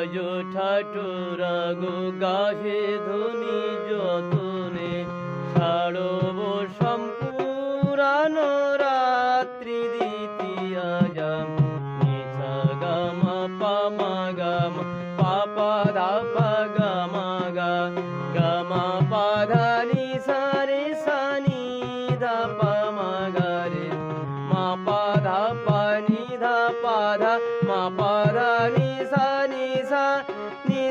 বাজো ঠাটুরা গো গাহে ধ্বনি যতনে সারব সম্পুরান রাত্রি দ্বিতীয়া যাম। নিসা গামা, পামা গাম, পাপা ধাপা গামা গা। গামা পাধা নিসা রে সানি ধাপা মা গা রে। মা পাধা পানি ধা পাধা, মা পাধা নিসা নিসা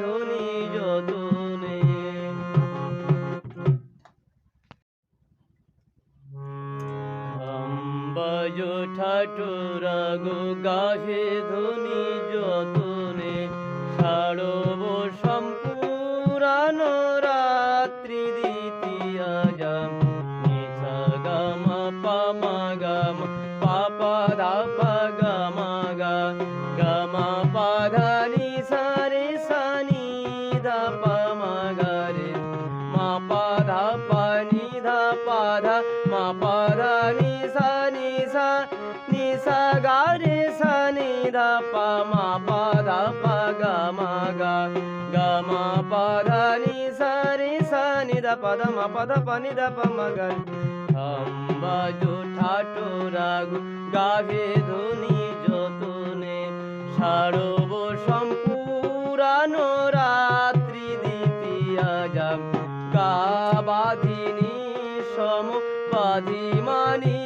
ধ্বনি যতনে বাজো ঠাটুরা ধ্বনি যতনে সারব সম্পুরান রাত্রি দ্বিতীয়া যাম। পামা গাম পাপা নিসা গা রে সা নি ধা পা মা পাধা পা গা মা গা গা মা পাধা নিসা রে সা নি ধা পাধা মা পাধা পা নি ধা পা মা গা খাম্বা জো ঠাটোরা গো গাভে ধ্বনি যতনে সারব সম্পুরান রাত্রি দ্বিতীয়া যাম গাবাধিনী সম বাধি মানি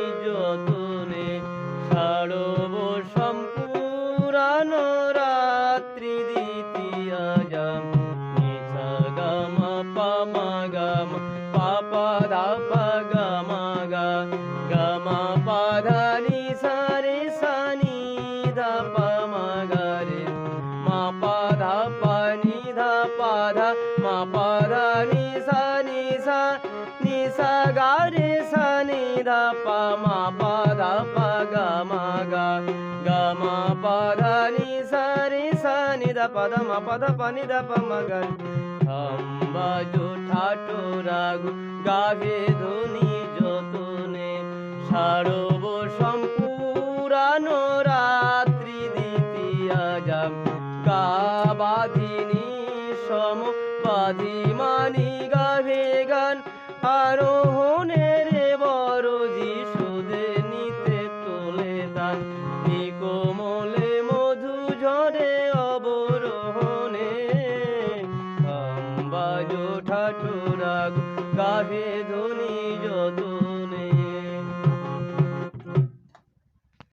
গামা গা গামা পাধা নিসা রে সানি ধাপা মা গা রে মা পাধা পানি ধা পাধা মা পাধা নিসা নিসা নিসা গা রে সা নি ধা পা মা পাধা পা গা মা গা গা মা পাধা নিসা রে সা নি ধা পাধা মা সারব সম্পুরান রাত্রি দ্বিতীয়া যাম। গাবাধিনী সম বাধি মানি গাভে গান। আরোহণের বড় যিশুদে নিতে তোলে দান। নিকোমলে মধু ঝরে অবরোহণে। বাজো ঠাটুরা গাভে ধ্বনি যত